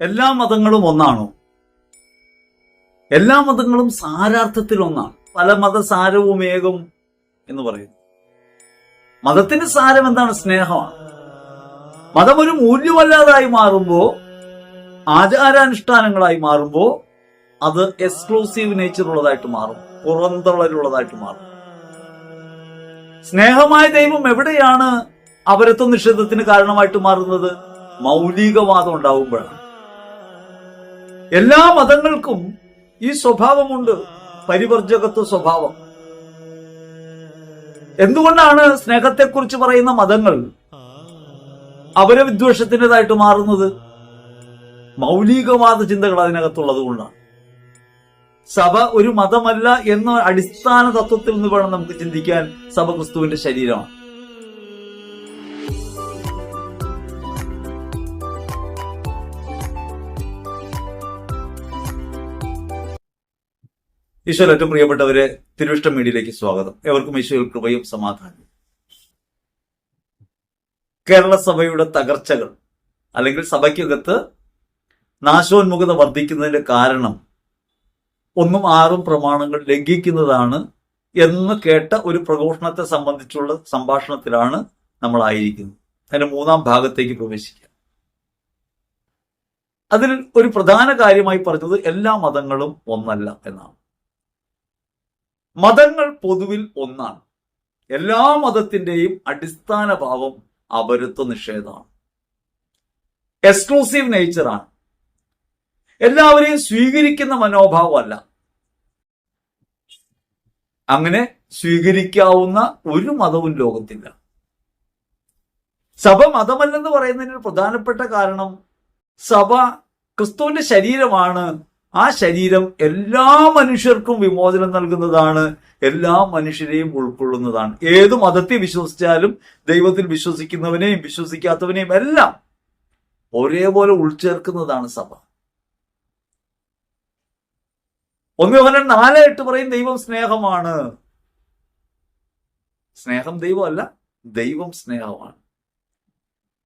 എല്ലാ മതങ്ങളും ഒന്നാണോ? എല്ലാ മതങ്ങളും സാരാർത്ഥത്തിൽ ഒന്നാണ്. പല മതസാരവും ഏകം എന്ന് പറയുന്നു. മതത്തിന്റെ സാരം എന്താണ്? സ്നേഹമാണ്. മതം ഒരു മൂല്യമല്ലാതായി മാറുമ്പോൾ ആചാരാനുഷ്ഠാനങ്ങളായി മാറുമ്പോൾ അത് എക്സ്ക്ലൂസീവ് നേച്ചർ ഉള്ളതായിട്ട് മാറും. പുറന്തള്ളലുള്ളതായിട്ട് മാറും. സ്നേഹമായ ദൈവം എവിടെയാണ് അവരത്വ നിഷേധത്തിന് കാരണമായിട്ട് മാറുന്നത്? മൗലികവാദം ഉണ്ടാവുമ്പോഴാണ്. എല്ലാ മതങ്ങൾക്കും ഈ സ്വഭാവമുണ്ട്. പരിവർജകത്വ സ്വഭാവം. എന്തുകൊണ്ടാണ് സ്നേഹത്തെക്കുറിച്ച് പറയുന്ന മതങ്ങൾ അപരവിദ്വേഷത്തിന്റെതായിട്ട് മാറുന്നത്? മൗലികവാദ ചിന്തകൾ അതിനകത്തുള്ളത് കൊണ്ടാണ്. സഭ ഒരു മതമല്ല എന്ന അടിസ്ഥാന തത്വത്തിൽ നിന്ന് വേണം നമുക്ക് ചിന്തിക്കാൻ സഭ ക്രിസ്തുവിന്റെ ശരീരമാണ്. ഈശോയിൽ ഏറ്റവും പ്രിയപ്പെട്ടവരെ തിരുവിഷ്ടം മീഡിയയിലേക്ക് സ്വാഗതം. എവർക്കും ഈശോയിൽ കൃപയും സമാധാനം കേരള സഭയുടെ തകർച്ചകൾ അല്ലെങ്കിൽ സഭയ്ക്കകത്ത് നാശോന്മുഖത വർദ്ധിക്കുന്നതിന്റെ കാരണം ഒന്നും ആറും പ്രമാണങ്ങൾ ലംഘിക്കുന്നതാണ് എന്ന് കേട്ട ഒരു പ്രഘോഷണത്തെ സംബന്ധിച്ചുള്ള സംഭാഷണത്തിലാണ് നമ്മൾ നമ്മളായിരിക്കുന്നത് അതിന്റെ മൂന്നാം ഭാഗത്തേക്ക് പ്രവേശിക്കാം. അതിൽ ഒരു പ്രധാന കാര്യമായി പറഞ്ഞത് എല്ലാ മതങ്ങളും ഒന്നല്ല എന്നാണ്. മതങ്ങൾ പൊതുവിൽ ഒന്നാണ്. എല്ലാ മതത്തിന്റെയും അടിസ്ഥാന ഭാവം അപരത്വ നിഷേധമാണ്. എക്സ്ക്ലൂസീവ് നേച്ചറാണ് എല്ലാവരെയും സ്വീകരിക്കുന്ന മനോഭാവമല്ല. അങ്ങനെ സ്വീകരിക്കാവുന്ന ഒരു മതവും ലോകത്തില്ല. സഭ മതമല്ലെന്ന് പറയുന്നതിന് പ്രധാനപ്പെട്ട കാരണം സഭ ക്രിസ്തുവിന്റെ ശരീരമാണ് ആ ശരീരം എല്ലാ മനുഷ്യർക്കും വിമോചനം നൽകുന്നതാണ് എല്ലാ മനുഷ്യരെയും ഉൾക്കൊള്ളുന്നതാണ്. ഏത് മതത്തെ വിശ്വസിച്ചാലും ദൈവത്തിൽ വിശ്വസിക്കുന്നവനെയും വിശ്വസിക്കാത്തവനെയും എല്ലാം ഒരേപോലെ ഉൾച്ചേർക്കുന്നതാണ് സഭ. ഒന്ന് യോഹന്നാൻ നാല് എട്ട് പറയും ദൈവം സ്നേഹമാണ്. സ്നേഹം ദൈവമല്ല ദൈവം സ്നേഹമാണ്.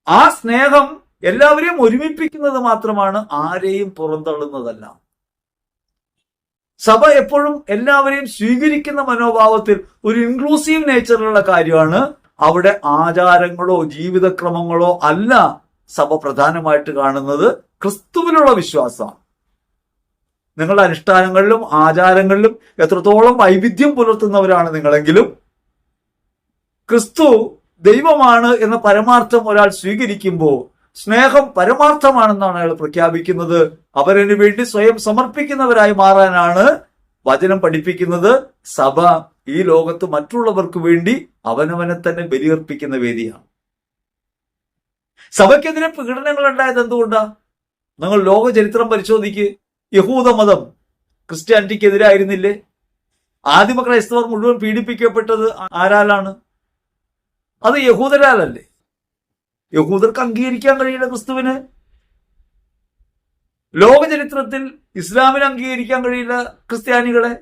ആ സ്നേഹം എല്ലാവരെയും ഒരുമിപ്പിക്കുന്നത് മാത്രമാണ് ആരെയും പുറന്തള്ളുന്നതല്ല. സഭ എപ്പോഴും എല്ലാവരെയും സ്വീകരിക്കുന്ന മനോഭാവത്തിൽ ഒരു ഇൻക്ലൂസീവ് നേച്ചറിലുള്ള കാര്യമാണ്. അവിടെ ആചാരങ്ങളോ ജീവിതക്രമങ്ങളോ അല്ല സഭ പ്രധാനമായിട്ട് കാണുന്നത്. ക്രിസ്തുവിലുള്ള വിശ്വാസമാണ്. നിങ്ങളുടെ അനുഷ്ഠാനങ്ങളിലും ആചാരങ്ങളിലും എത്രത്തോളം വൈവിധ്യം പുലർത്തുന്നവരാണ് നിങ്ങളെങ്കിലും ക്രിസ്തു ദൈവമാണ് എന്ന പരമാർത്ഥം ഒരാൾ സ്വീകരിക്കുമ്പോൾ സ്നേഹം പരമാർത്ഥമാണെന്നാണ് അയാൾ പ്രഖ്യാപിക്കുന്നത്. അവരതിനു വേണ്ടി സ്വയം സമർപ്പിക്കുന്നവരായി മാറാനാണ് വചനം പഠിപ്പിക്കുന്നത്. സഭ ഈ ലോകത്ത് മറ്റുള്ളവർക്ക് വേണ്ടി അവനവനെ തന്നെ ബലിയർപ്പിക്കുന്ന വേദിയാണ്. സഭയ്ക്കെതിരെ പീഡനങ്ങൾ ഉണ്ടായത് എന്തുകൊണ്ടാ? നിങ്ങൾ ലോക ചരിത്രം പരിശോധിക്ക്. യഹൂദ മതം ക്രിസ്ത്യാനിറ്റിക്കെതിരായിരുന്നില്ലേ ആദിമ ക്രൈസ്തവർ മുഴുവൻ പീഡിപ്പിക്കപ്പെട്ടത് ആരാലാണ്? അത് യഹൂദരാലല്ലേ? യഹൂദർക്ക് അംഗീകരിക്കാൻ കഴിയില്ല ക്രിസ്തുവിന്. ലോക ചരിത്രത്തിൽ ഇസ്ലാമിന് അംഗീകരിക്കാൻ കഴിയില്ല ക്രിസ്ത്യാനികളെ.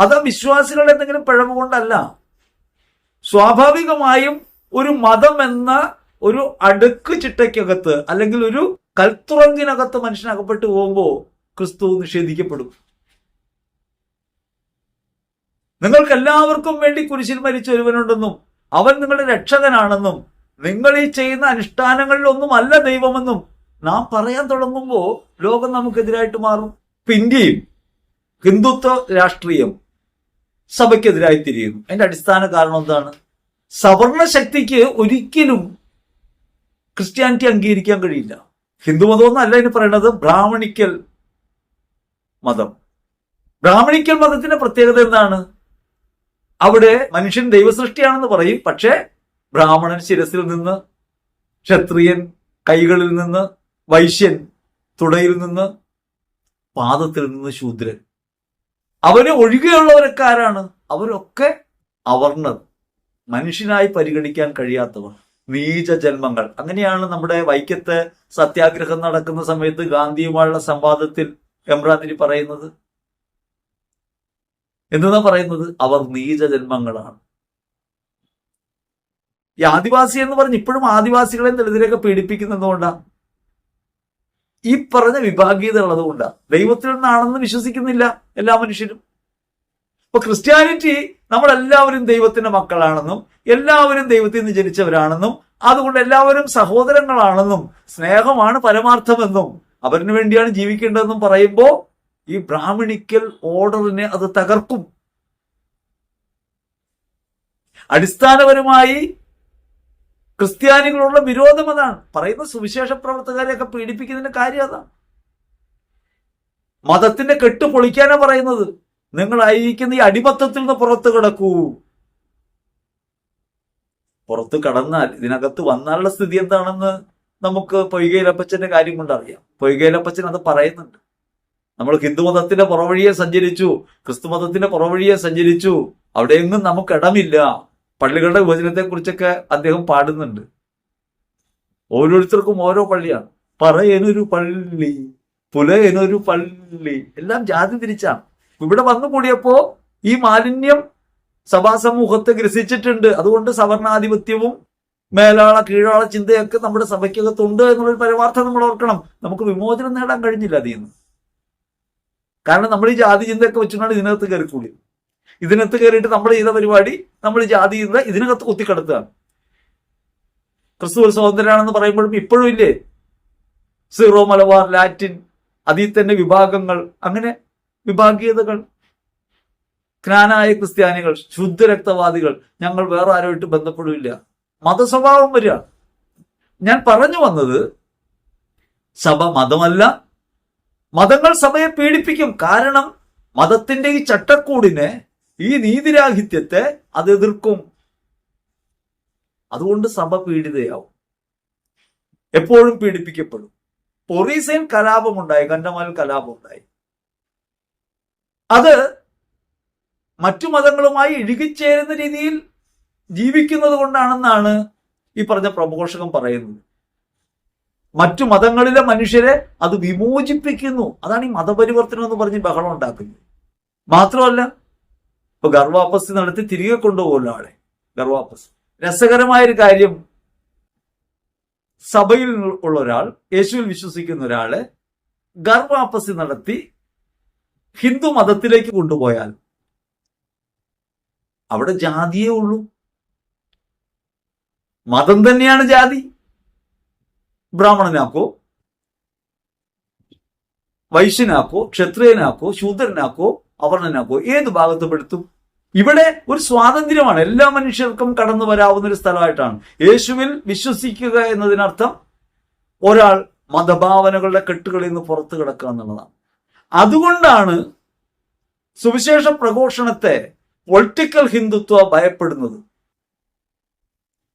അത് വിശ്വാസികളുടെ എന്തെങ്കിലും പിഴവ് കൊണ്ടല്ല. സ്വാഭാവികമായും ഒരു മതം എന്ന ഒരു അടുക്ക് ചിട്ടയ്ക്കകത്ത് അല്ലെങ്കിൽ ഒരു കൽത്തുറങ്കിനകത്ത് മനുഷ്യൻ അകപ്പെട്ടു പോകുമ്പോൾ ക്രിസ്തു നിഷേധിക്കപ്പെടും. നിങ്ങൾക്ക് എല്ലാവർക്കും വേണ്ടി കുരിശിൽ മരിച്ച ഒരുവനുണ്ടെന്നും അവൻ നിങ്ങളുടെ രക്ഷകനാണെന്നും നിങ്ങൾ ഈ ചെയ്യുന്ന അനുഷ്ഠാനങ്ങളിലൊന്നും അല്ല ദൈവമെന്നും നാം പറയാൻ തുടങ്ങുമ്പോൾ ലോകം നമുക്കെതിരായിട്ട് മാറും. ഇന്ത്യയും ഹിന്ദുത്വ രാഷ്ട്രീയം സഭയ്ക്കെതിരായി തിരിയുന്നു. അതിന്റെ അടിസ്ഥാന കാരണം എന്താണ്? സവർണ ശക്തിക്ക് ഒരിക്കലും ക്രിസ്ത്യാനിറ്റി അംഗീകരിക്കാൻ കഴിയില്ല. ഹിന്ദു മതം എന്നല്ല പറയണത് ബ്രാഹ്മണിക്കൽ മതം. ബ്രാഹ്മണിക്കൽ മതത്തിന്റെ പ്രത്യേകത എന്താണ്? അവിടെ മനുഷ്യൻ ദൈവസൃഷ്ടിയാണെന്ന് പറയും പക്ഷേ ബ്രാഹ്മണൻ ശിരസിൽ നിന്ന് ക്ഷത്രിയൻ കൈകളിൽ നിന്ന് വൈശ്യൻ തുടയിൽ നിന്ന് പാദത്തിൽ നിന്ന് ശൂദ്രൻ. അവന് ഒഴികെയുള്ളവരൊക്കെ ആരാണ് അവരൊക്കെ അവർണർ. മനുഷ്യനായി പരിഗണിക്കാൻ കഴിയാത്തവർ. നീച ജന്മങ്ങൾ അങ്ങനെയാണ് നമ്മുടെ വൈക്കത്ത് സത്യാഗ്രഹം നടക്കുന്ന സമയത്ത് ഗാന്ധിയുമായുള്ള സംവാദത്തിൽ എംറാന്തിരി പറയുന്നത്. എന്തെന്നാ പറയുന്നത്? അവർ നീച ജന്മങ്ങളാണ് ഈ ആദിവാസി എന്ന് പറഞ്ഞ് ഇപ്പോഴും ആദിവാസികളെ ദളിതരെയൊക്കെ പീഡിപ്പിക്കുന്നത് കൊണ്ടാ ഈ പറഞ്ഞ വിഭാഗീയത ഉള്ളതുകൊണ്ടാണ് ദൈവത്തിൽ നിന്നാണെന്ന് വിശ്വസിക്കുന്നില്ല എല്ലാ മനുഷ്യരും. ഇപ്പൊ ക്രിസ്ത്യാനിറ്റി നമ്മളെല്ലാവരും ദൈവത്തിന്റെ മക്കളാണെന്നും എല്ലാവരും ദൈവത്തിൽ നിന്ന് ജനിച്ചവരാണെന്നും അതുകൊണ്ട് എല്ലാവരും സഹോദരങ്ങളാണെന്നും സ്നേഹമാണ് പരമാർത്ഥമെന്നും അവരിന് വേണ്ടിയാണ് ജീവിക്കേണ്ടതെന്നും പറയുമ്പോൾ ഈ ബ്രാഹ്മണിക്കൽ ഓർഡറിനെ അത് തകർക്കും. അടിസ്ഥാനപരമായി ക്രിസ്ത്യാനികളുള്ള വിരോധം അതാണ്. പറയുന്ന സുവിശേഷ പ്രവർത്തകരെയൊക്കെ പീഡിപ്പിക്കുന്നതിന്റെ കാര്യം അതാണ് മതത്തിന്റെ കെട്ട് പൊളിക്കാനാ പറയുന്നത്. നിങ്ങളായിരിക്കുന്ന ഈ അടിമത്തത്തിൽ നിന്ന് പുറത്തു കിടക്കൂ. പുറത്ത് കടന്നാൽ ഇതിനകത്ത് വന്നാലുള്ള സ്ഥിതി എന്താണെന്ന് നമുക്ക് പൊയ്കയിലപ്പച്ചന്റെ കാര്യം കൊണ്ട് അറിയാം. പൊയ്കയിലപ്പച്ചൻ അത് പറയുന്നുണ്ട്. നമ്മൾ ഹിന്ദു മതത്തിന്റെ പുറവഴിയെ സഞ്ചരിച്ചു ക്രിസ്തു മതത്തിന്റെ പുറവഴിയെ സഞ്ചരിച്ചു. അവിടെയെങ്ങും നമുക്ക് ഇടമില്ല. പള്ളികളുടെ വിഭജനത്തെ കുറിച്ചൊക്കെ അദ്ദേഹം പാടുന്നുണ്ട്. ഓരോരുത്തർക്കും ഓരോ പള്ളിയാണ്. പറയനൊരു പള്ളി പുലയനൊരു പള്ളി എല്ലാം ജാതി തിരിച്ചാണ്. ഇവിടെ വന്നു കൂടിയപ്പോ ഈ മാലിന്യം സഭാസമൂഹത്തെ ഗ്രസിച്ചിട്ടുണ്ട്. അതുകൊണ്ട് സവർണാധിപത്യവും മേലാള കീഴാള ചിന്തയൊക്കെ നമ്മുടെ സഭയ്ക്കകത്തുണ്ട് എന്നുള്ളൊരു പരമാർത്ഥം നമ്മൾ ഓർക്കണം. നമുക്ക് വിമോചനം നേടാൻ കഴിഞ്ഞില്ല അതിൽ നിന്ന്. കാരണം നമ്മൾ ഈ ജാതി ചിന്തയൊക്കെ വെച്ചുകൊണ്ടാണ് ഇതിനകത്ത് കയറിക്കൂടി ഇതിനകത്ത് കയറിയിട്ട് നമ്മൾ ചെയ്ത പരിപാടി നമ്മൾ ജാതി ചെയ്ത ഇതിനകത്ത് കുത്തിക്കടത്തുക ക്രിസ്തു ഒരു സ്വതന്ത്രനാണെന്ന് പറയുമ്പോഴും ഇപ്പോഴും ഇല്ലേ? സീറോ മലബാർ ലാറ്റിൻ അതിൽ തന്നെ വിഭാഗങ്ങൾ അങ്ങനെ വിഭാഗീയതകൾ. ജ്ഞാനായ ക്രിസ്ത്യാനികൾ ശുദ്ധരക്തവാദികൾ ഞങ്ങൾ വേറെ ആരുമായിട്ട് ബന്ധപ്പെടില്ല മതസ്വഭാവം വരിക. ഞാൻ പറഞ്ഞു വന്നത് സഭ മതമല്ല. മതങ്ങൾ സഭയെ പീഡിപ്പിക്കും. കാരണം മതത്തിന്റെ ഈ ചട്ടക്കൂടിനെ ഈ നീതിരാഹിത്യത്തെ അത് എതിർക്കും. അതുകൊണ്ട് സഭ പീഡിതയാവും. എപ്പോഴും പീഡിപ്പിക്കപ്പെടും. പൊറീസയിൽ കലാപമുണ്ടായി കണ്ടമാൽ കലാപമുണ്ടായി. അത് മറ്റു മതങ്ങളുമായി ഇഴുകിച്ചേരുന്ന രീതിയിൽ ജീവിക്കുന്നത് കൊണ്ടാണെന്നാണ് ഈ പറഞ്ഞ പ്രഘോഷകം പറയുന്നത്. മറ്റു മതങ്ങളിലെ മനുഷ്യരെ അത് വിമോചിപ്പിക്കുന്നു. അതാണ് ഈ മതപരിവർത്തനം എന്ന് പറഞ്ഞ് ബഹളം ഉണ്ടാക്കുന്നത്. മാത്രമല്ല ഇപ്പൊ ഗർഭാപസ്തി നടത്തി തിരികെ കൊണ്ടുപോകുമല്ലോ ആളെ ഗർവാപ്പസ് രസകരമായൊരു കാര്യം സഭയിൽ ഉള്ള ഒരാൾ യേശുവിൽ വിശ്വസിക്കുന്ന ഒരാൾ ഗർവാപ്പസ് നടത്തി ഹിന്ദു മതത്തിലേക്ക് കൊണ്ടുപോയാൽ അവിടെ ജാതിയേ ഉള്ളൂ. മതം തന്നെയാണ് ജാതി. ബ്രാഹ്മണനാക്കോ വൈശ്യനാക്കോ ക്ഷത്രിയനാക്കോ ശൂദ്രനാക്കോ അവർണനാക്കോ ഏത് ഭാഗത്ത് പെടുത്തും. ഇവിടെ ഒരു സ്വാതന്ത്ര്യമാണ്. എല്ലാ മനുഷ്യർക്കും കടന്നു വരാവുന്ന ഒരു സ്ഥലമായിട്ടാണ്. യേശുവിൽ വിശ്വസിക്കുക എന്നതിനർത്ഥം ഒരാൾ മതഭാവനകളുടെ കെട്ടുകളിൽ നിന്ന് പുറത്തു കിടക്കുക എന്നുള്ളതാണ്. അതുകൊണ്ടാണ് സുവിശേഷ പ്രഘോഷണത്തെ പൊളിറ്റിക്കൽ ഹിന്ദുത്വ ഭയപ്പെടുന്നത്.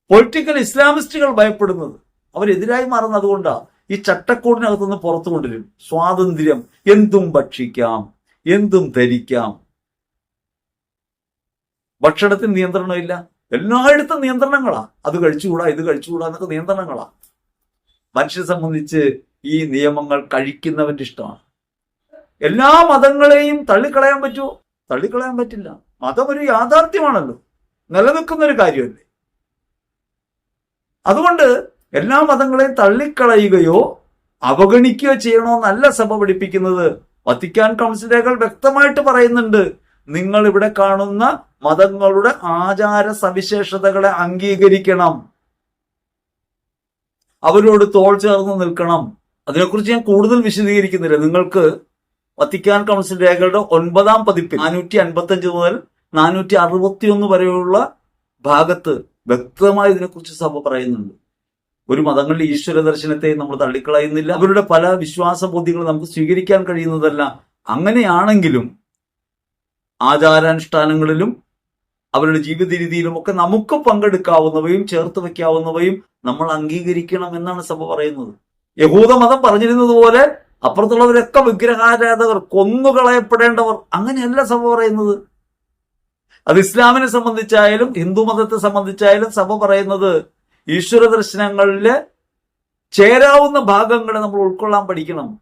പൊളിറ്റിക്കൽ ഇസ്ലാമിസ്റ്റുകൾ ഭയപ്പെടുന്നത്. അവരെതിരായി മാറുന്നത് അതുകൊണ്ടാണ് ഈ ചട്ടക്കൂടിനകത്തുനിന്ന് പുറത്തു കൊണ്ടുവരും സ്വാതന്ത്ര്യം എന്തും ഭക്ഷിക്കാം എന്തും ധരിക്കാം. ഭക്ഷണത്തിന് നിയന്ത്രണമില്ല. എല്ലായിടത്തും നിയന്ത്രണങ്ങളാ. അത് കഴിച്ചുകൂടാ ഇത് കഴിച്ചുകൂടാ എന്നൊക്കെ നിയന്ത്രണങ്ങളാ. മനുഷ്യനെ സംബന്ധിച്ച് ഈ നിയമങ്ങൾ കഴിക്കുന്നവന്റെ ഇഷ്ടമാണ്. എല്ലാ മതങ്ങളെയും തള്ളിക്കളയാൻ പറ്റുമോ? തള്ളിക്കളയാൻ പറ്റില്ല. മതം ഒരു യാഥാർത്ഥ്യമാണല്ലോ. നിലനിൽക്കുന്ന ഒരു കാര്യമല്ലേ. അതുകൊണ്ട് എല്ലാ മതങ്ങളെയും തള്ളിക്കളയുകയോ അവഗണിക്കുകയോ ചെയ്യണമെന്നല്ല സഭ പഠിപ്പിക്കുന്നത്. വത്തിക്കാൻ കൗൺസിലേകൾ വ്യക്തമായിട്ട് പറയുന്നുണ്ട്. നിങ്ങൾ ഇവിടെ കാണുന്ന മതങ്ങളുടെ ആചാര സവിശേഷതകളെ അംഗീകരിക്കണം. അവരോട് തോൾ ചേർന്ന് നിൽക്കണം. അതിനെക്കുറിച്ച് ഞാൻ കൂടുതൽ വിശദീകരിക്കുന്നില്ല. നിങ്ങൾക്ക് വത്തിക്കാൻ കൗൺസിൽ രേഖകളുടെ ഒൻപതാം പതിപ്പിൽ നാനൂറ്റി അൻപത്തി അഞ്ച് മുതൽ നാനൂറ്റി അറുപത്തി ഒന്ന് വരെയുള്ള ഭാഗത്ത് വ്യക്തമായി ഇതിനെക്കുറിച്ച് സഭ പറയുന്നുണ്ട്. ഒരു മതങ്ങളുടെ ഈശ്വര ദർശനത്തെ നമ്മൾ തള്ളിക്കളയുന്നില്ല. അവരുടെ പല വിശ്വാസ ബോധ്യങ്ങളും നമുക്ക് സ്വീകരിക്കാൻ കഴിയുന്നതല്ല. അങ്ങനെയാണെങ്കിലും ആചാരാനുഷ്ഠാനങ്ങളിലും അവരുടെ ജീവിത രീതിയിലും ഒക്കെ നമുക്ക് പങ്കെടുക്കാവുന്നവയും ചേർത്ത് വെക്കാവുന്നവയും നമ്മൾ അംഗീകരിക്കണം എന്നാണ് സഭ പറയുന്നത്. യഹൂദ മതം പറഞ്ഞിരുന്നത് പോലെ അപ്പുറത്തുള്ളവരൊക്കെ വിഗ്രഹാരാധകർ കൊന്നുകളയപ്പെടേണ്ടവർ അങ്ങനെയല്ല സഭ പറയുന്നത്. അത് ഇസ്ലാമിനെ സംബന്ധിച്ചായാലും ഹിന്ദു മതത്തെ സംബന്ധിച്ചായാലും സഭ പറയുന്നത് ഈശ്വര ദർശനങ്ങളിൽ ചേരാവുന്ന ഭാഗങ്ങളെ നമ്മൾ ഉൾക്കൊള്ളാൻ പഠിക്കണം.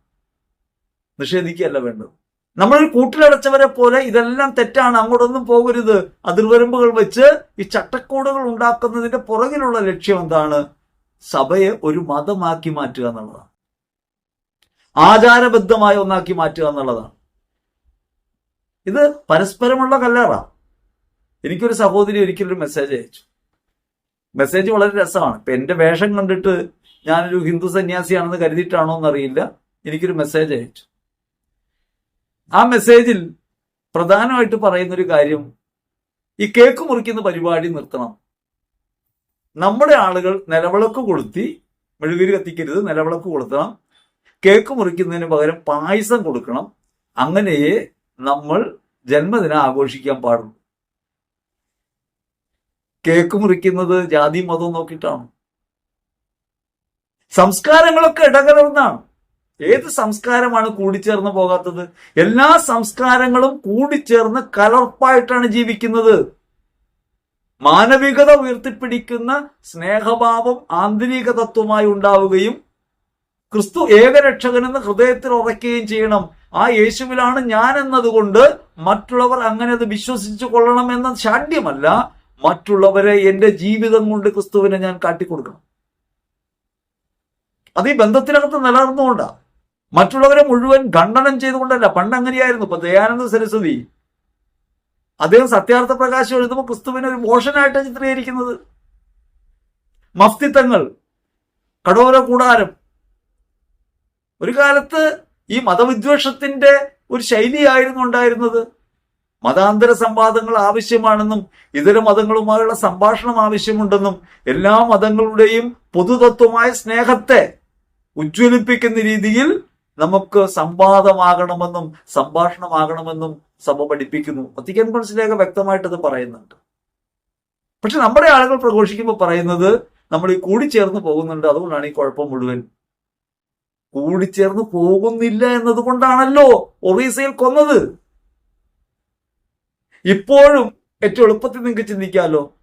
നിഷേധിക്കുകയല്ല വേണ്ടത്. നമ്മൾ കൂട്ടിലടച്ചവരെ പോലെ ഇതെല്ലാം തെറ്റാണ് അങ്ങോട്ടൊന്നും പോകരുത്. അതിർവരമ്പുകൾ വെച്ച് ഈ ചട്ടക്കൂടുകൾ ഉണ്ടാക്കുന്നതിന്റെ പുറകിലുള്ള ലക്ഷ്യം എന്താണ്? സഭയെ ഒരു മതമാക്കി മാറ്റുക എന്നുള്ളതാണ്. ആചാരബദ്ധമായ ഒന്നാക്കി മാറ്റുക എന്നുള്ളതാണ്. ഇത് പരസ്പരമുള്ള കല്ലേറ. എനിക്കൊരു സഹോദരി ഒരിക്കലൊരു മെസ്സേജ് അയച്ചു. മെസ്സേജ് വളരെ രസമാണ്. ഇപ്പൊ എന്റെ വേഷം കണ്ടിട്ട് ഞാനൊരു ഹിന്ദു സന്യാസിയാണെന്ന് കരുതിയിട്ടാണോ എന്നറിയില്ല. എനിക്കൊരു മെസ്സേജ് അയച്ചു. ആ മെസ്സേജിൽ പ്രധാനമായിട്ട് പറയുന്നൊരു കാര്യം ഈ കേക്ക് മുറിക്കുന്ന പരിപാടി നിർത്തണം. നമ്മുടെ ആളുകൾ നിലവിളക്ക് കൊളുത്തി മെഴുകുതിരി കത്തിക്കരുത് നിലവിളക്ക് കൊളുത്തണം. കേക്ക് മുറിക്കുന്നതിന് പകരം പായസം കൊടുക്കണം. അങ്ങനെയേ നമ്മൾ ജന്മദിനം ആഘോഷിക്കാൻ പാടുള്ളൂ. കേക്ക് മുറിക്കുന്നത് ജാതി മതവും നോക്കിയിട്ടാണ്. സംസ്കാരങ്ങളൊക്കെ ഇടകലർന്നാണ്. ഏത് സംസ്കാരമാണ് കൂടിച്ചേർന്ന് പോകാത്തത്? എല്ലാ സംസ്കാരങ്ങളും കൂടിച്ചേർന്ന് കലർപ്പായിട്ടാണ് ജീവിക്കുന്നത്. മാനവികത ഉയർത്തിപ്പിടിക്കുന്ന സ്നേഹഭാവം ആന്തരിക തത്വമായി ഉണ്ടാവുകയും ക്രിസ്തു ഏകരക്ഷകനെന്ന് ഹൃദയത്തിൽ ഉറയ്ക്കുകയും ചെയ്യണം. ആ യേശുവിലാണ് ഞാൻ എന്നതുകൊണ്ട് മറ്റുള്ളവർ അങ്ങനെ അത് വിശ്വസിച്ചു കൊള്ളണം എന്ന ശാഠ്യമല്ല മറ്റുള്ളവരെ എന്റെ ജീവിതം കൊണ്ട് ക്രിസ്തുവിനെ ഞാൻ കാട്ടിക്കൊടുക്കണം. അത് ഈ ബന്ധത്തിനകത്ത് നിലനിർന്നുകൊണ്ടാ. മറ്റുള്ളവരെ മുഴുവൻ ഖണ്ഡനം ചെയ്തുകൊണ്ടല്ല പണ്ട് അങ്ങനെയായിരുന്നു ഇപ്പൊ ദയാനന്ദ സരസ്വതി. അദ്ദേഹം സത്യാർത്ഥ പ്രകാശം എഴുതുമ്പോൾ ക്രിസ്തുവിനെ ഒരു മോഷനായിട്ട് ചിത്രീകരിക്കുന്നത്. മഫ്തിത്തങ്ങൾ കടോര കൂടാരം. ഒരു കാലത്ത് ഈ മതവിദ്വേഷത്തിന്റെ ഒരു ശൈലിയായിരുന്നു ഉണ്ടായിരുന്നത്. മതാന്തര സംവാദങ്ങൾ ആവശ്യമാണെന്നും ഇതര മതങ്ങളുമായുള്ള സംഭാഷണം ആവശ്യമുണ്ടെന്നും എല്ലാ മതങ്ങളുടെയും പൊതുതത്വമായ സ്നേഹത്തെ ഉജ്ജ്വലിപ്പിക്കുന്ന രീതിയിൽ നമുക്ക് സംവാദമാകണമെന്നും സംഭാഷണമാകണമെന്നും സഭ പഠിപ്പിക്കുന്നു. വത്തിക്കാൻ കൗൺസിലേക്ക് വ്യക്തമായിട്ട് അത് പറയുന്നുണ്ട്. പക്ഷെ നമ്മുടെ ആളുകൾ പ്രഘോഷിക്കുമ്പോൾ പറയുന്നത് നമ്മൾ ഈ കൂടിച്ചേർന്ന് പോകുന്നുണ്ട് അതുകൊണ്ടാണ് ഈ കുഴപ്പം മുഴുവൻ. കൂടിച്ചേർന്ന് പോകുന്നില്ല എന്നതുകൊണ്ടാണല്ലോ ഒറീസയിൽ കൊന്നത്. ഇപ്പോഴും ഏറ്റവും എളുപ്പത്തിൽ നിങ്ങൾക്ക് ചിന്തിക്കാമല്ലോ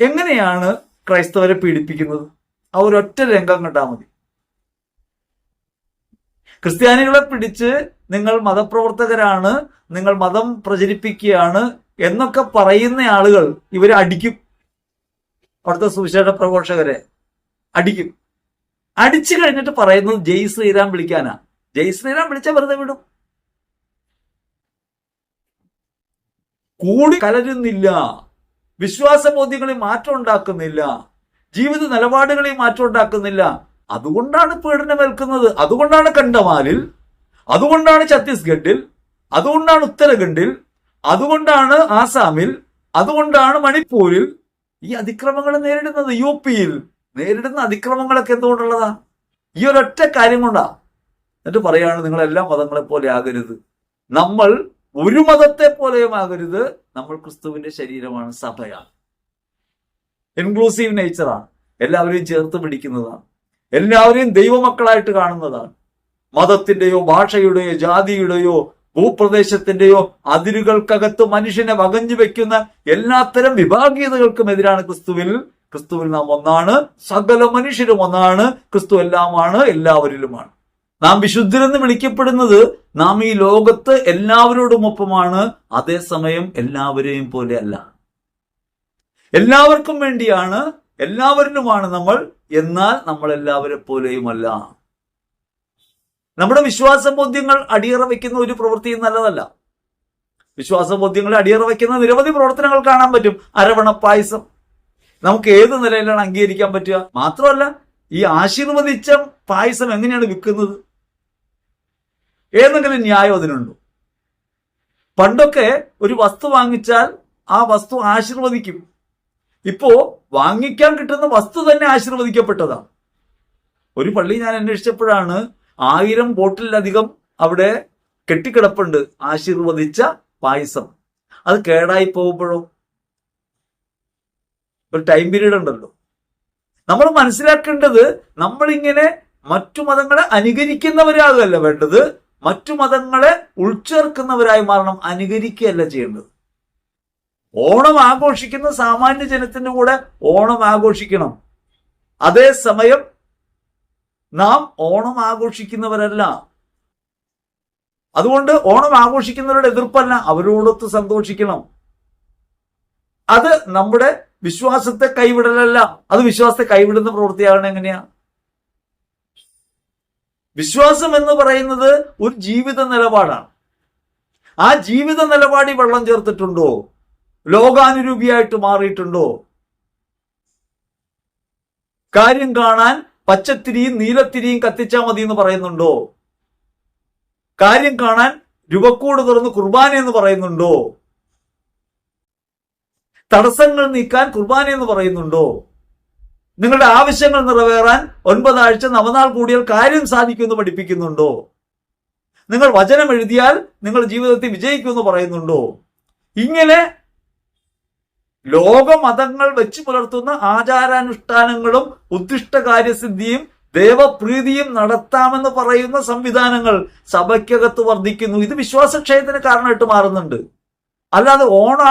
എങ്ങനെയാണ് ക്രൈസ്തവരെ പീഡിപ്പിക്കുന്നത്? ആ ഒരൊറ്റ രംഗം കണ്ടാൽ മതി. ക്രിസ്ത്യാനികളെ പിടിച്ച് നിങ്ങൾ മതപ്രവർത്തകരാണ് നിങ്ങൾ മതം പ്രചരിപ്പിക്കുകയാണ് എന്നൊക്കെ പറയുന്ന ആളുകൾ ഇവരെ അടിക്കും. അവിടുത്തെ സുവിശേഷ പ്രഘോഷകരെ അടിക്കും. അടിച്ചു കഴിഞ്ഞിട്ട് പറയുന്നത് ജയ് ശ്രീരാം വിളിക്കാനാ. ജയ് ശ്രീരാം വിളിച്ചാൽ വെറുതെ വിടും. കൂടി കലരുന്നില്ല. വിശ്വാസബോധ്യങ്ങളിൽ മാറ്റം ഉണ്ടാക്കുന്നില്ല. ജീവിത നിലപാടുകളിൽ മാറ്റം ഉണ്ടാക്കുന്നില്ല. അതുകൊണ്ടാണ് പീഡനമേൽക്കുന്നത് അതുകൊണ്ടാണ് കണ്ടമാലിൽ അതുകൊണ്ടാണ് ഛത്തീസ്ഗഡിൽ അതുകൊണ്ടാണ് ഉത്തരാഖണ്ഡിൽ അതുകൊണ്ടാണ് ആസാമിൽ അതുകൊണ്ടാണ് മണിപ്പൂരിൽ ഈ അതിക്രമങ്ങൾ നേരിടുന്നത്. യു പിയിൽ നേരിടുന്ന അതിക്രമങ്ങളൊക്കെ എന്തുകൊണ്ടുള്ളതാ? ഈ ഒരൊറ്റ കാര്യം കൊണ്ടാ. എന്നിട്ട് പറയാണ് നിങ്ങൾ എല്ലാ മതങ്ങളെ പോലെ ആകരുത്. നമ്മൾ ഒരു മതത്തെ പോലെയും ആകരുത്. നമ്മൾ ക്രിസ്തുവിന്റെ ശരീരമാണ് സഭയാണ്. ഇൻക്ലൂസീവ് നേച്ചറാണ്. എല്ലാവരെയും ചേർത്ത് പിടിക്കുന്നതാണ്. എല്ലാവരെയും ദൈവമക്കളായിട്ട് കാണുന്നതാണ്. മതത്തിന്റെയോ ഭാഷയുടെയോ ജാതിയുടെയോ ഭൂപ്രദേശത്തിന്റെയോ അതിരുകൾക്കകത്ത് മനുഷ്യനെ വകഞ്ഞു വെക്കുന്ന എല്ലാത്തരം വിഭാഗീയതകൾക്കും എതിരാണ് ക്രിസ്തുവിൽ. ക്രിസ്തുവിൽ നാം ഒന്നാണ് സകല മനുഷ്യരും ഒന്നാണ് ക്രിസ്തു എല്ലാമാണ് എല്ലാവരിലുമാണ്. നാം വിശുദ്ധരെന്ന് വിളിക്കപ്പെടുന്നത് നാം ഈ ലോകത്ത് എല്ലാവരോടും ഒപ്പമാണ് അതേസമയം എല്ലാവരെയും പോലെ അല്ല. എല്ലാവർക്കും വേണ്ടിയാണ് എല്ലാവരിലുമാണ് നമ്മൾ എന്നാൽ നമ്മൾ എല്ലാവരെ പോലെയുമല്ല നമ്മുടെ വിശ്വാസ ബോധ്യങ്ങൾ അടിയറ വയ്ക്കുന്ന ഒരു പ്രവൃത്തിയും നല്ലതല്ല. വിശ്വാസ ബോധ്യങ്ങൾ അടിയറ വയ്ക്കുന്ന നിരവധി പ്രവർത്തനങ്ങൾ കാണാൻ പറ്റും. അരവണ പായസം. നമുക്ക് ഏത് നിലയിലാണ് അംഗീകരിക്കാൻ പറ്റുക? മാത്രമല്ല ഈ ആശീർവദിച്ച പായസം എങ്ങനെയാണ് വിൽക്കുന്നത്? ഏതെങ്കിലും ന്യായം അതിനുണ്ടോ? പണ്ടൊക്കെ ഒരു വസ്തു വാങ്ങിച്ചാൽ ആ വസ്തു ആശീർവദിക്കും. ഇപ്പോ വാങ്ങിക്കാൻ കിട്ടുന്ന വസ്തു തന്നെ ആശീർവദിക്കപ്പെട്ടതാ ഒരു പള്ളി ഞാൻ അന്വേഷിച്ചപ്പോഴാണ് ആയിരം ബോട്ടിലധികം അവിടെ കെട്ടിക്കിടപ്പുണ്ട് ആശീർവദിച്ച പായസം. അത് കേടായി പോകുമ്പോഴോ? ഒരു ടൈം പീരീഡ് ഉണ്ടല്ലോ. നമ്മൾ മനസ്സിലാക്കേണ്ടത് നമ്മളിങ്ങനെ മറ്റു മതങ്ങളെ അനുകരിക്കുന്നവരാകല്ല വേണ്ടത് മറ്റു മതങ്ങളെ ഉൾച്ചേർക്കുന്നവരായി മാറണം അനുകരിക്കുകയല്ല ചെയ്യേണ്ടത്. ഓണം ആഘോഷിക്കുന്ന സാമാന്യ ജനത്തിന്റെ കൂടെ ഓണം ആഘോഷിക്കണം. അതേസമയം നാം ഓണം ആഘോഷിക്കുന്നവരല്ല. അതുകൊണ്ട് ഓണം ആഘോഷിക്കുന്നവരുടെ എതിർപ്പല്ല അവരോടൊത്ത് സന്തോഷിക്കണം. അത് നമ്മുടെ വിശ്വാസത്തെ കൈവിടലല്ല. അത് വിശ്വാസത്തെ കൈവിടുന്ന പ്രവൃത്തിയാണ് എങ്ങനെയാ? വിശ്വാസം എന്ന് പറയുന്നത് ഒരു ജീവിത നിലപാടാണ്. ആ ജീവിത നിലപാടിൽ വെള്ളം ചേർത്തിട്ടുണ്ടോ? ലോകാനുരൂപിയായിട്ട് മാറിയിട്ടുണ്ടോ? കാര്യം കാണാൻ പച്ചത്തിരിയും നീലത്തിരിയും കത്തിച്ചാൽ മതി എന്ന് പറയുന്നുണ്ടോ? കാര്യം കാണാൻ രൂപക്കൂട് തുറന്ന് കുർബാന എന്ന് പറയുന്നുണ്ടോ? തടസ്സങ്ങൾ നീക്കാൻ കുർബാന എന്ന് പറയുന്നുണ്ടോ? നിങ്ങളുടെ ആവശ്യങ്ങൾ നിറവേറാൻ ഒൻപതാഴ്ച നവനാൾ കൂടിയാൽ കാര്യം സാധിക്കുമെന്ന് പഠിപ്പിക്കുന്നുണ്ടോ? നിങ്ങൾ വചനം എഴുതിയാൽ നിങ്ങൾ ജീവിതത്തിൽ വിജയിക്കുമെന്ന് പറയുന്നുണ്ടോ? ഇങ്ങനെ ലോകമതങ്ങൾ വെച്ച് പുലർത്തുന്ന ആചാരാനുഷ്ഠാനങ്ങളും ഉദ്ദിഷ്ട കാര്യസിദ്ധിയും ദേവപ്രീതിയും നടത്താമെന്ന് പറയുന്ന സംവിധാനങ്ങൾ സഭയ്ക്കകത്ത് വർദ്ധിക്കുന്നു. ഇത് വിശ്വാസക്ഷയത്തിന് കാരണമായിട്ട് മാറുന്നുണ്ട്. അല്ലാതെ ഓണം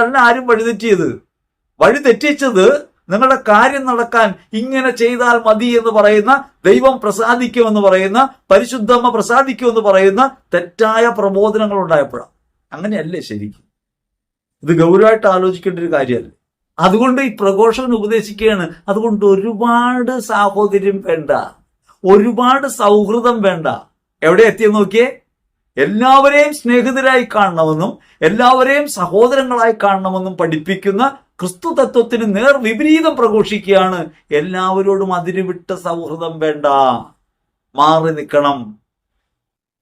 അല്ല ആരും വഴിതെറ്റിയത് വഴി തെറ്റിച്ചത് നിങ്ങളുടെ കാര്യം നടക്കാൻ ഇങ്ങനെ ചെയ്താൽ മതി എന്ന് പറയുന്ന ദൈവം പ്രസാദിക്കുമെന്ന് പറയുന്ന പരിശുദ്ധമ്മ പ്രസാദിക്കുമെന്ന് പറയുന്ന തെറ്റായ പ്രബോധനങ്ങൾ ഉണ്ടായപ്പോഴാണ്. അങ്ങനെയല്ലേ ശരിക്കും? ഇത് ഗൗരവമായിട്ട് ആലോചിക്കേണ്ട ഒരു കാര്യമല്ല. അതുകൊണ്ട് ഈ പ്രഘോഷകൻ ഉപദേശിക്കുകയാണ് അതുകൊണ്ട് ഒരുപാട് സാഹോദര്യം വേണ്ട ഒരുപാട് സൗഹൃദം വേണ്ട. എവിടെ എത്തിയെന്ന് നോക്കിയേ? എല്ലാവരെയും സ്നേഹിതരായി കാണണമെന്നും എല്ലാവരെയും സഹോദരങ്ങളായി കാണണമെന്നും പഠിപ്പിക്കുന്ന ക്രിസ്തു തത്വത്തിന് നേർ വിപരീതം പ്രഘോഷിക്കുകയാണ്. എല്ലാവരോടും അതിരുവിട്ട സൗഹൃദം വേണ്ട. മാറി നിൽക്കണം.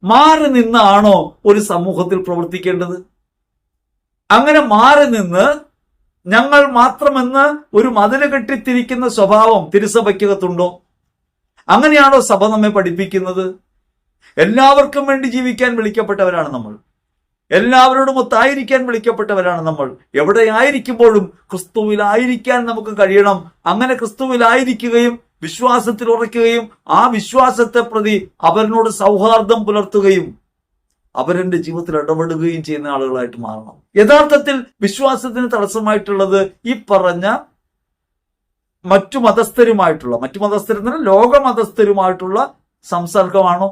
മാറി നിന്നാണോ ഒരു സമൂഹത്തിൽ പ്രവർത്തിക്കേണ്ടത്? അങ്ങനെ മാറി നിന്ന് ഞങ്ങൾ മാത്രമെന്ന് ഒരു മതിൽ കെട്ടിത്തിരിക്കുന്ന സ്വഭാവം തിരുസഭയ്ക്കകത്തുണ്ടോ? അങ്ങനെയാണോ സഭ നമ്മെ പഠിപ്പിക്കുന്നത്? എല്ലാവർക്കും വേണ്ടി ജീവിക്കാൻ വിളിക്കപ്പെട്ടവരാണ് നമ്മൾ. എല്ലാവരോടും ഒത്തായിരിക്കാൻ വിളിക്കപ്പെട്ടവരാണ് നമ്മൾ. എവിടെ എവിടെയായിരിക്കുമ്പോഴും ക്രിസ്തുവിലായിരിക്കാൻ നമുക്ക് കഴിയണം. അങ്ങനെ ക്രിസ്തുവിലായിരിക്കുകയും വിശ്വാസത്തിൽ ഉറയ്ക്കുകയും ആ വിശ്വാസത്തെ പ്രതി അവരിനോട് സൗഹാർദ്ദം പുലർത്തുകയും അവരെന്റെ ജീവിതത്തിൽ ഇടപെടുകയും ചെയ്യുന്ന ആളുകളായിട്ട് മാറണം. യഥാർത്ഥത്തിൽ വിശ്വാസത്തിന് തടസ്സമായിട്ടുള്ളത് ഈ പറഞ്ഞ മറ്റു മതസ്ഥരുമായിട്ടുള്ള മറ്റു മതസ്ഥരെന്ന് ലോകമതസ്ഥരുമായിട്ടുള്ള സംസർഗമാണോ?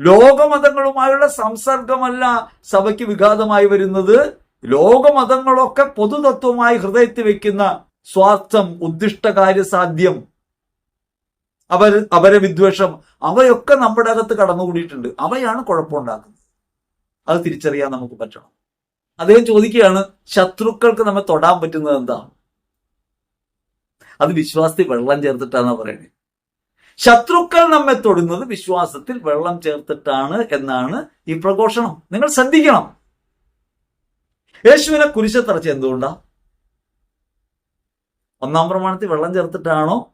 ലോകമതങ്ങളുമായുള്ള സംസർഗമല്ല സഭയ്ക്ക് വിഘാതമായി വരുന്നത്. ലോകമതങ്ങളൊക്കെ പൊതുതത്വമായി ഹൃദയത്തിൽ വെക്കുന്ന സ്വാർത്ഥം ഉദ്ദിഷ്ട കാര്യസാധ്യം അവർ വിദ്വേഷം അവയൊക്കെ നമ്മുടെ അകത്ത് കടന്നുകൂടിയിട്ടുണ്ട്. അവയാണ് കുഴപ്പമുണ്ടാക്കുന്നത്. അത് തിരിച്ചറിയാൻ നമുക്ക് പറ്റണം. അദ്ദേഹം ചോദിക്കുകയാണ് ശത്രുക്കൾക്ക് നമ്മെ തൊടാൻ പറ്റുന്നത് എന്താ? അത് വിശ്വാസത്തിൽ വെള്ളം ചേർത്തിട്ടാണ് പറയുന്നത്. ശത്രുക്കൾ നമ്മെ തൊടുന്നത് വിശ്വാസത്തിൽ വെള്ളം ചേർത്തിട്ടാണ് എന്നാണ് ഈ പ്രഘോഷണം. നിങ്ങൾ ശ്രദ്ധിക്കണം. യേശുവിനെ കുരിശ തറച്ച് എന്തുകൊണ്ടാ? ഒന്നാം പ്രമാണത്തിൽ വെള്ളം ചേർത്തിട്ടാണോ?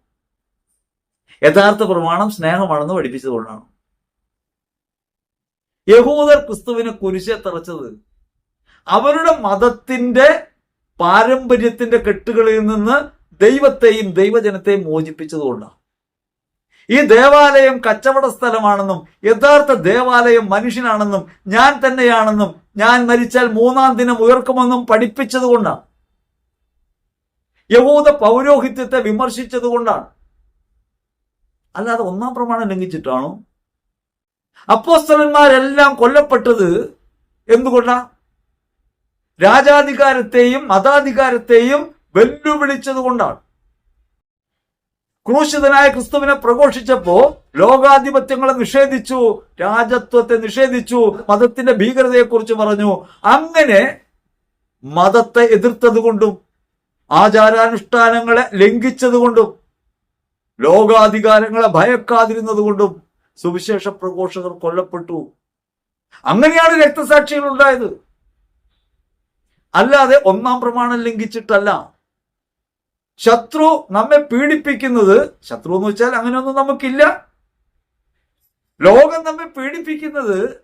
യഥാർത്ഥ പ്രമാണം സ്നേഹമാണെന്ന് പഠിപ്പിച്ചതുകൊണ്ടാണ്? യഹൂദർ ക്രിസ്തുവിനെ കുരിശെ തറച്ചത്. അവരുടെ മതത്തിന്റെ പാരമ്പര്യത്തിന്റെ കെട്ടുകളിൽ നിന്ന് ദൈവത്തെയും ദൈവജനത്തെയും മോചിപ്പിച്ചതുകൊണ്ടാണ്. ഈ ദേവാലയം കച്ചവട സ്ഥലമാണെന്നും യഥാർത്ഥ ദേവാലയം മനുഷ്യനാണെന്നും ഞാൻ തന്നെയാണെന്നും ഞാൻ മരിച്ചാൽ മൂന്നാം ദിനം ഉയർക്കുമെന്നും പഠിപ്പിച്ചതുകൊണ്ടാണ്. യഹൂദ പൗരോഹിത്യത്തെ വിമർശിച്ചതുകൊണ്ടാണ്. അല്ലാതെ ഒന്നാം പ്രമാണം ലംഘിച്ചിട്ടാണോ? അപ്പോസ്തലന്മാരെല്ലാം കൊല്ലപ്പെട്ടത് എന്തുകൊണ്ടാ? രാജാധികാരത്തെയും മതാധികാരത്തെയും വെല്ലുവിളിച്ചത് കൊണ്ടാണ് ക്രൂശിതനായ ക്രിസ്തുവിനെ പ്രഘോഷിച്ചപ്പോ ലോകാധിപത്യങ്ങളെ നിഷേധിച്ചു രാജത്വത്തെ നിഷേധിച്ചു മതത്തിന്റെ ഭീകരതയെക്കുറിച്ച് പറഞ്ഞു. അങ്ങനെ മതത്തെ എതിർത്തത് കൊണ്ടും ആചാരാനുഷ്ഠാനങ്ങളെ ലംഘിച്ചത് കൊണ്ടും ലോകാധികാരങ്ങളെ ഭയക്കാതിരുന്നത് കൊണ്ടും സുവിശേഷ പ്രഘോഷകർ കൊല്ലപ്പെട്ടു. അങ്ങനെയാണ് രക്തസാക്ഷികൾ ഉണ്ടായത്. അല്ലാതെ ഒന്നാം പ്രമാണം ലംഘിച്ചിട്ടല്ല. ശത്രു നമ്മെ പീഡിപ്പിക്കുന്നത് ശത്രു എന്ന് വെച്ചാൽ അങ്ങനെയൊന്നും നമുക്കില്ല. ലോകം നമ്മെ പീഡിപ്പിക്കുന്നത്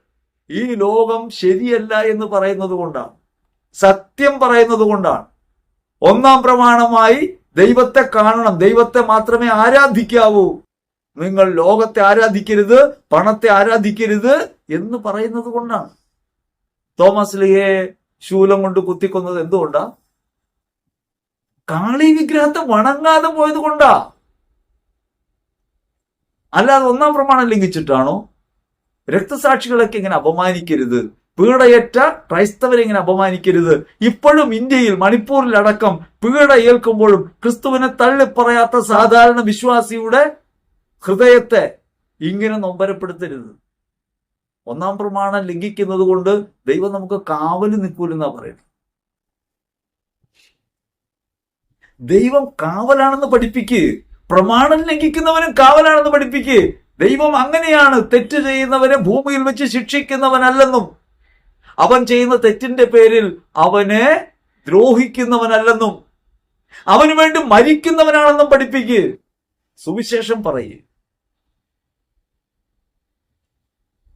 ഈ ലോകം ശരിയല്ല എന്ന് പറയുന്നത് കൊണ്ടാണ്. സത്യം പറയുന്നത് കൊണ്ടാണ്. ഒന്നാം പ്രമാണമായി ദൈവത്തെ കാണണം ദൈവത്തെ മാത്രമേ ആരാധിക്കാവൂ. നിങ്ങൾ ലോകത്തെ ആരാധിക്കരുത് പണത്തെ ആരാധിക്കരുത് എന്ന് പറയുന്നത് കൊണ്ടാണ്. തോമസ് ലിയെ ശൂലം കൊണ്ട് കുത്തിക്കൊന്നത് എന്തുകൊണ്ടാ? കാളി വിഗ്രഹത്തെ വണങ്ങാതെ പോയത് കൊണ്ടാ. അല്ലാതെ ഒന്നാം പ്രമാണം ലംഘിച്ചിട്ടാണോ? രക്തസാക്ഷികളൊക്കെ ഇങ്ങനെ അപമാനിക്കരുത്. പീഡയേറ്റ ക്രൈസ്തവരെ ഇങ്ങനെ അപമാനിക്കരുത്. ഇപ്പോഴും ഇന്ത്യയിൽ മണിപ്പൂരിലടക്കം പീഡ ഏൽക്കുമ്പോഴും ക്രിസ്തുവിനെ തള്ളിപ്പറയാത്ത സാധാരണ വിശ്വാസിയുടെ ഹൃദയത്തെ ഇങ്ങനെ നൊമ്പരപ്പെടുത്തരുത്. ഒന്നാം പ്രമാണം ലംഘിക്കുന്നത് കൊണ്ട് ദൈവം നമുക്ക് കാവൽ നിൽക്കൂലെന്നാ പറയുന്നത്. ദൈവം കാവലാണെന്ന് പഠിപ്പിക്ക്. പ്രമാണം ലംഘിക്കുന്നവനും കാവലാണെന്ന് പഠിപ്പിക്ക്. ദൈവം അങ്ങനെയാണ് തെറ്റ് ചെയ്യുന്നവനെ ഭൂമിയിൽ വെച്ച് ശിക്ഷിക്കുന്നവനല്ലെന്നും അവൻ ചെയ്യുന്ന തെറ്റിന്റെ പേരിൽ അവനെ ദ്രോഹിക്കുന്നവനല്ലെന്നും അവന് വേണ്ടി മരിക്കുന്നവനാണെന്നും പഠിപ്പിക്ക്. സുവിശേഷം പറയേ.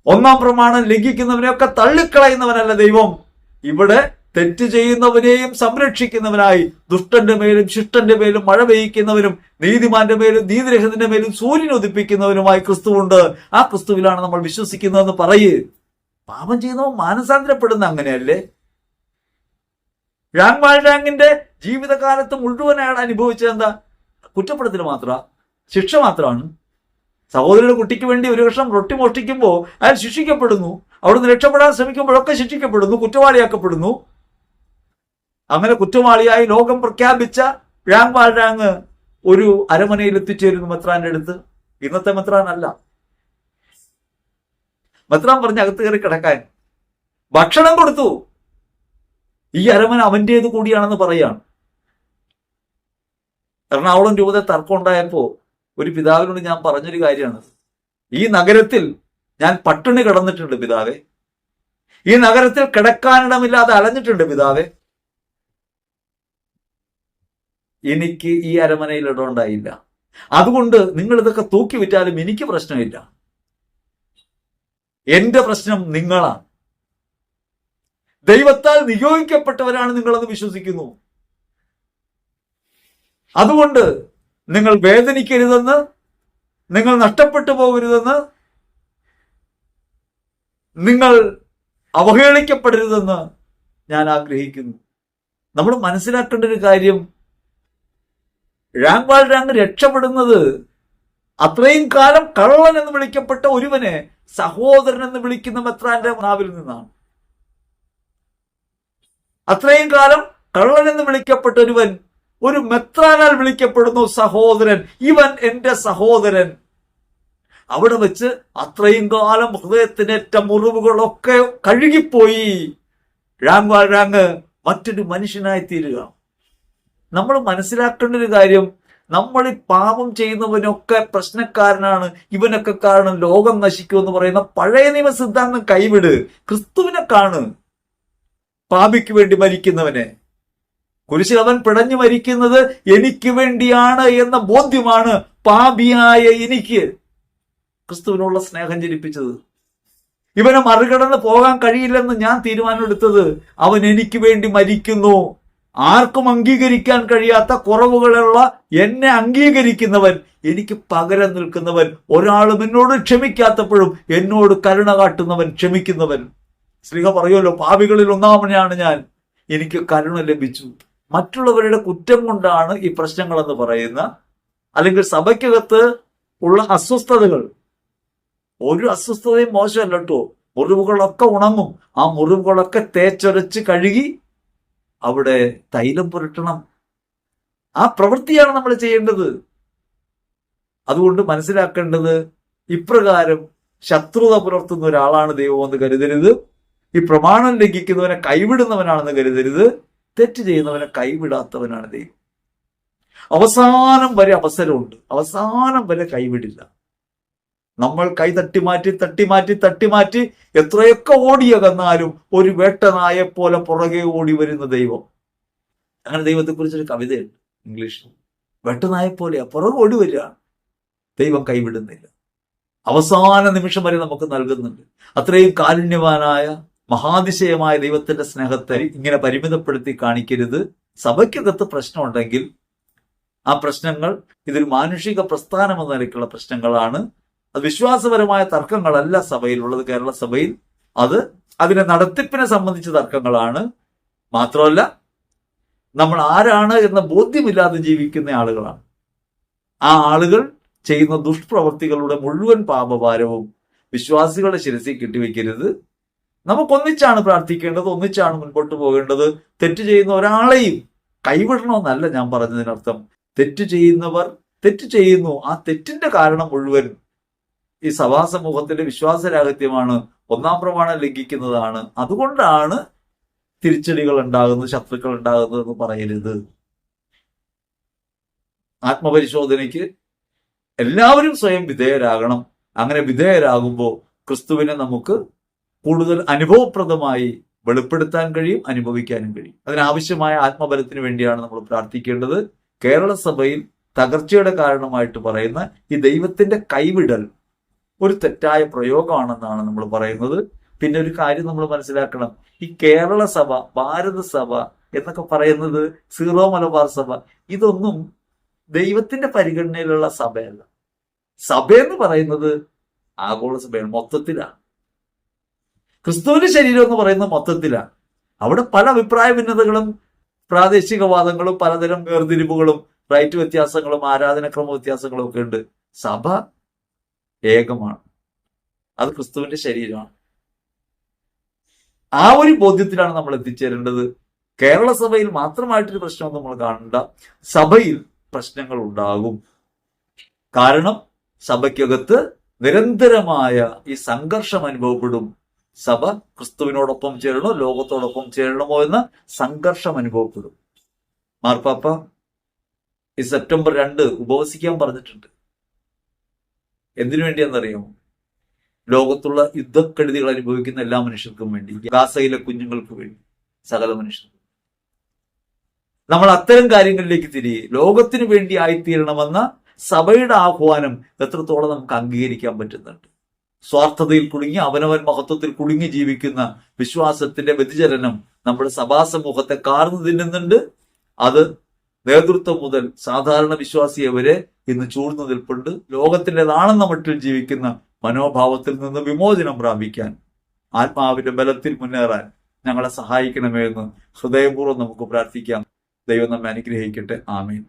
ഒന്നാം പ്രമാണം ലംഘിക്കുന്നവനെയൊക്കെ തള്ളിക്കളയുന്നവനല്ല ദൈവം. ഇവിടെ തെറ്റ് ചെയ്യുന്നവനെയും സംരക്ഷിക്കുന്നവനായി ദുഷ്ടന്റെ മേലും ശിഷ്ടന്റെ മേലും മഴ പെയ്യിക്കുന്നവനും നീതിമാന്റെ മേലും നീതിരഹിതന്റെ മേലും സൂര്യൻ ഉദിപ്പിക്കുന്നവനുമായി ക്രിസ്തുവുണ്ട്. ആ ക്രിസ്തുവിലാണ് നമ്മൾ വിശ്വസിക്കുന്നതെന്ന് പറയേ. പാപം ചെയ്യുന്നവൻ മാനസാന്തരപ്പെടുന്ന അങ്ങനെയല്ലേ? ഴാങ് വാൾഡാങ്ങിന്റെ ജീവിതകാലത്ത് മുഴുവൻ അയാൾ അനുഭവിച്ചത് എന്താ കുറ്റപ്പെടുത്തൽ മാത്ര? ശിക്ഷ മാത്രമാണ് സഹോദരന്റെ കുട്ടിക്ക് വേണ്ടി ഒരു കഷ്ണം റൊട്ടി മോഷ്ടിക്കുമ്പോൾ അയാൾ ശിക്ഷിക്കപ്പെടുന്നു. അവിടുന്ന് രക്ഷപ്പെടാൻ ശ്രമിക്കുമ്പോഴൊക്കെ ശിക്ഷിക്കപ്പെടുന്നു കുറ്റവാളിയാക്കപ്പെടുന്നു. അങ്ങനെ കുറ്റവാളിയായി ലോകം പ്രഖ്യാപിച്ച റാങ് വാഴാങ് ഒരു അരമനയിൽ എത്തിച്ചേരുന്നു മെത്രാന്റെ അടുത്ത്. ഇന്നത്തെ മെത്രാൻ അല്ല. മെത്രാൻ പറഞ്ഞ അകത്ത് കയറി കിടക്കാൻ. ഭക്ഷണം കൊടുത്തു. ഈ അരമന അവന്റേത് കൂടിയാണെന്ന് പറയാണ്. എറണാകുളം രൂപത തർക്കം ഉണ്ടായപ്പോ ഒരു പിതാവിനോട് ഞാൻ പറഞ്ഞൊരു കാര്യമാണ്. ഈ നഗരത്തിൽ ഞാൻ പട്ടിണി കിടന്നിട്ടുണ്ട് പിതാവേ. ഈ നഗരത്തിൽ കിടക്കാനിടമില്ലാതെ അലഞ്ഞിട്ടുണ്ട് പിതാവേ. എനിക്ക് ഈ അരമനയിൽ ഇടമുണ്ടായില്ല അതുകൊണ്ട് നിങ്ങൾ ഇതൊക്കെ തൂക്കി വിറ്റാലും എനിക്ക് പ്രശ്നമില്ല. എന്റെ പ്രശ്നം നിങ്ങളാണ്. ദൈവത്താൽ നിയോഗിക്കപ്പെട്ടവരാണ് നിങ്ങളെന്ന് വിശ്വസിക്കുന്നു. അതുകൊണ്ട് നിങ്ങൾ വേദനിക്കരുതെന്ന് നിങ്ങൾ നഷ്ടപ്പെട്ടു പോകരുതെന്ന് നിങ്ങൾ അവഹേളിക്കപ്പെടരുതെന്ന് ഞാൻ ആഗ്രഹിക്കുന്നു. നമ്മൾ മനസ്സിലാക്കേണ്ട ഒരു കാര്യം റാങ്വാൾ രാങ് രക്ഷപ്പെടുന്നത് അത്രയും കാലം കള്ളൻ എന്ന് വിളിക്കപ്പെട്ട ഒരുവനെ സഹോദരൻ എന്ന് വിളിക്കുന്ന മെത്രാന്റെ നാവിൽ നിന്നാണ്. അത്രയും കാലം കള്ളൻ എന്ന് വിളിക്കപ്പെട്ട ഒരുവൻ ഒരു മെത്രാനാൽ വിളിക്കപ്പെടുന്നു സഹോദരൻ. ഇവൻ എന്റെ സഹോദരൻ. അവിടെ വെച്ച് അത്രയും കാലം ഹൃദയത്തിനേറ്റ മുറിവുകളൊക്കെ കഴുകിപ്പോയി. രാങ് വാഴാങ് മറ്റൊരു മനുഷ്യനായി തീരുക നമ്മൾ മനസ്സിലാക്കേണ്ട ഒരു കാര്യം നമ്മൾ ഈ പാപം ചെയ്യുന്നവനൊക്കെ പ്രശ്നക്കാരനാണ്. ഇവനൊക്കെ കാരണം ലോകം നശിക്കുമെന്ന് പറയുന്ന പഴയ നിയമ സിദ്ധാന്തം കൈവിട്. ക്രിസ്തുവിനെ കാണ്. പാപിക്ക് വേണ്ടി മരിക്കുന്നവനെ. കുരിശിൽ അവൻ പിടഞ്ഞു മരിക്കുന്നത് എനിക്ക് വേണ്ടിയാണ് എന്ന ബോധ്യമാണ് പാപിയായ എനിക്ക്. ക്രിസ്തുവിനുള്ള സ്നേഹം ജനിപ്പിച്ചത്. ഇവനെ മറികടന്ന് പോകാൻ കഴിയില്ലെന്ന് ഞാൻ തീരുമാനമെടുത്തത് അവൻ എനിക്ക് വേണ്ടി മരിക്കുന്നു. ആർക്കും അംഗീകരിക്കാൻ കഴിയാത്ത കുറവുകളുള്ള എന്നെ അംഗീകരിക്കുന്നവൻ എനിക്ക് പകരം നിൽക്കുന്നവൻ ഒരാളും എന്നോട് ക്ഷമിക്കാത്തപ്പോഴും എന്നോട് കരുണ കാട്ടുന്നവൻ ക്ഷമിക്കുന്നവൻ. സ്ത്രീഹ പറയുമല്ലോ പാപികളിൽ ഒന്നാമനെയാണ് ഞാൻ. എനിക്ക് കരുണ ലഭിച്ചു. മറ്റുള്ളവരുടെ കുറ്റം കൊണ്ടാണ് ഈ പ്രശ്നങ്ങളെന്ന് പറയുന്ന അല്ലെങ്കിൽ സഭയ്ക്കകത്ത് ഉള്ള അസ്വസ്ഥതകൾ. ഒരു അസ്വസ്ഥതയും മോശമല്ല കേട്ടോ. മുറിവുകളൊക്കെ ഉണങ്ങും. ആ മുറിവുകളൊക്കെ തേച്ചൊരച്ച് കഴുകി അവിടെ തൈലം പുരട്ടണം. ആ പ്രവൃത്തിയാണ് നമ്മൾ ചെയ്യേണ്ടത്. അതുകൊണ്ട് മനസ്സിലാക്കേണ്ടത് ഇപ്രകാരം ശത്രുത പുലർത്തുന്ന ഒരാളാണ് ദൈവമെന്ന് കരുതരുത്. ഈ പ്രമാണം ലംഘിക്കുന്നവനെ കൈവിടുന്നവനാണെന്ന് കരുതരുത്. തെറ്റ് ചെയ്യുന്നവനെ കൈവിടാത്തവനാണ് ദൈവം. അവസാനം വരെ അവസരമുണ്ട്. അവസാനം വരെ കൈവിടില്ല. നമ്മൾ കൈ തട്ടിമാറ്റി തട്ടി മാറ്റി എത്രയൊക്കെ ഓടിയകന്നാലും ഒരു വേട്ടനായെ പോലെ പുറകെ ഓടി വരുന്ന ദൈവം. അങ്ങനെ ദൈവത്തെക്കുറിച്ചൊരു കവിതയുണ്ട് ഇംഗ്ലീഷിൽ. വെട്ടനായ പോലെയാ പുറകെ ഓടി വരികയാണ്. ദൈവം കൈവിടുന്നില്ല. അവസാന നിമിഷം വരെ നമുക്ക് നൽകുന്നുണ്ട്. അത്രയും കാരുണ്യവാനായ മഹാതിശയമായ ദൈവത്തിന്റെ സ്നേഹത്തെ ഇങ്ങനെ പരിമിതപ്പെടുത്തി കാണിക്കരുത്. സഭയ്ക്കകത്ത് പ്രശ്നമുണ്ടെങ്കിൽ ആ പ്രശ്നങ്ങൾ ഇതൊരു മാനുഷിക പ്രസ്ഥാനം എന്ന നിലയ്ക്കുള്ള പ്രശ്നങ്ങളാണ്. അത് വിശ്വാസപരമായ തർക്കങ്ങളല്ല സഭയിലുള്ളത്. കേരള സഭയിൽ അത് അതിനെ നടത്തിപ്പിനെ സംബന്ധിച്ച തർക്കങ്ങളാണ്. മാത്രമല്ല നമ്മൾ ആരാണ് എന്ന ബോധ്യമില്ലാതെ ജീവിക്കുന്ന ആളുകളാണ്. ആ ആളുകൾ ചെയ്യുന്ന ദുഷ്പ്രവർത്തികളുടെ മുഴുവൻ പാപഭാരവും വിശ്വാസികളുടെ ശിരസിൽ കെട്ടിവെക്കരുത്. നമുക്കൊന്നിച്ചാണ് പ്രാർത്ഥിക്കേണ്ടത് ഒന്നിച്ചാണ് മുൻപോട്ട് പോകേണ്ടത്. തെറ്റ് ചെയ്യുന്ന ഒരാളെയും കൈവിടണമെന്നല്ല ഞാൻ പറഞ്ഞതിനർത്ഥം. തെറ്റ് ചെയ്യുന്നവർ തെറ്റ് ചെയ്യുന്നു. ആ തെറ്റിന്റെ കാരണം മുഴുവൻ ഈ സഭാ സമൂഹത്തിന്റെ വിശ്വാസരാഹിത്യമാണ്. ഒന്നാം പ്രമാണം ലംഘിക്കുന്നതാണ്. അതുകൊണ്ടാണ് തിരിച്ചടികൾ ഉണ്ടാകുന്നത് ശത്രുക്കൾ ഉണ്ടാകുന്നത് എന്ന് പറയരുത്. ആത്മപരിശോധനയ്ക്ക് എല്ലാവരും സ്വയം വിധേയരാകണം. അങ്ങനെ വിധേയരാകുമ്പോൾ ക്രിസ്തുവിനെ നമുക്ക് കൂടുതൽ അനുഭവപ്രദമായി വെളിപ്പെടുത്താൻ കഴിയും അനുഭവിക്കാനും കഴിയും. അതിനാവശ്യമായ ആത്മബലത്തിന് വേണ്ടിയാണ് നമ്മൾ പ്രാർത്ഥിക്കേണ്ടത്. കേരള സഭയിൽ തകർച്ചയുടെ കാരണമായിട്ട് പറയുന്ന ഈ ദൈവത്തിന്റെ കൈവിടൽ ഒരു തെറ്റായ പ്രയോഗമാണെന്നാണ് നമ്മൾ പറയുന്നത്. പിന്നെ ഒരു കാര്യം നമ്മൾ മനസ്സിലാക്കണം. ഈ കേരള സഭ ഭാരത സഭ എന്നൊക്കെ പറയുന്നത് സീറോ മലബാർ സഭ ഇതൊന്നും ദൈവത്തിന്റെ പരിഗണനയിലുള്ള സഭയല്ല. സഭ എന്ന് പറയുന്നത് ആഗോള സഭയാണ് മൊത്തത്തിലാണ്. ക്രിസ്തുവിന്റെ ശരീരം എന്ന് പറയുന്നത് മൊത്തത്തിലാണ്. അവിടെ പല അഭിപ്രായ ഭിന്നതകളും പ്രാദേശികവാദങ്ങളും പലതരം വേർതിരിവുകളും റൈറ്റ് വ്യത്യാസങ്ങളും ആരാധനക്രമ വ്യത്യാസങ്ങളും ഒക്കെ ഉണ്ട്. സഭ ഏകമാണ്. അത് ക്രിസ്തുവിന്റെ ശരീരമാണ്. ആ ഒരു ബോധ്യത്തിലാണ് നമ്മൾ എത്തിച്ചേരേണ്ടത്. കേരള സഭയിൽ മാത്രമായിട്ടൊരു പ്രശ്നം നമ്മൾ കാണണ്ട. സഭയിൽ പ്രശ്നങ്ങൾ ഉണ്ടാകും. കാരണം സഭയ്ക്കകത്ത് നിരന്തരമായ ഈ സംഘർഷം അനുഭവപ്പെടും. സഭ ക്രിസ്തുവിനോടൊപ്പം ചേരണോ ലോകത്തോടൊപ്പം ചേരണമോ എന്ന സംഘർഷം അനുഭവപ്പെടും. മാർപ്പാപ്പ ഈ സെപ്റ്റംബർ രണ്ട് ഉപവസിക്കാൻ പറഞ്ഞിട്ടുണ്ട്. എന്തിനു വേണ്ടിയെന്നറിയോ? ലോകത്തുള്ള യുദ്ധക്കെടുതികൾ അനുഭവിക്കുന്ന എല്ലാ മനുഷ്യർക്കും വേണ്ടി ഗാസയിലെ കുഞ്ഞുങ്ങൾക്ക് വേണ്ടി സകല മനുഷ്യർക്കും. നമ്മൾ അത്തരം കാര്യങ്ങളിലേക്ക് തിരികെ ലോകത്തിന് വേണ്ടി ആയിത്തീരണമെന്ന സഭയുടെ ആഹ്വാനം എത്രത്തോളം നമുക്ക് അംഗീകരിക്കാൻ പറ്റുന്നുണ്ട്? സ്വാർത്ഥതയിൽ കുടുങ്ങി അവനവൻ മഹത്വത്തിൽ കുടുങ്ങി ജീവിക്കുന്ന വിശ്വാസത്തിന്റെ വ്യതിചലനം നമ്മുടെ സഭാസമൂഹത്തെ കാർന്നു തിന്നുന്നുണ്ട്. അത് നേതൃത്വം മുതൽ സാധാരണ വിശ്വാസിയെ വരെ ഇന്ന് ചൂഴ്ന്നു നിൽപ്പുണ്ട്. ലോകത്തിന്റെതാണെന്ന മട്ടിൽ ജീവിക്കുന്ന മനോഭാവത്തിൽ നിന്ന് വിമോചനം പ്രാപിക്കാൻ ആത്മാവിന്റെ ബലത്തിൽ മുന്നേറാൻ ഞങ്ങളെ സഹായിക്കണമേ എന്ന് ഹൃദയപൂർവം നമുക്ക് പ്രാർത്ഥിക്കാം. ദൈവം നമ്മെ അനുഗ്രഹിക്കട്ടെ. ആമീൻ.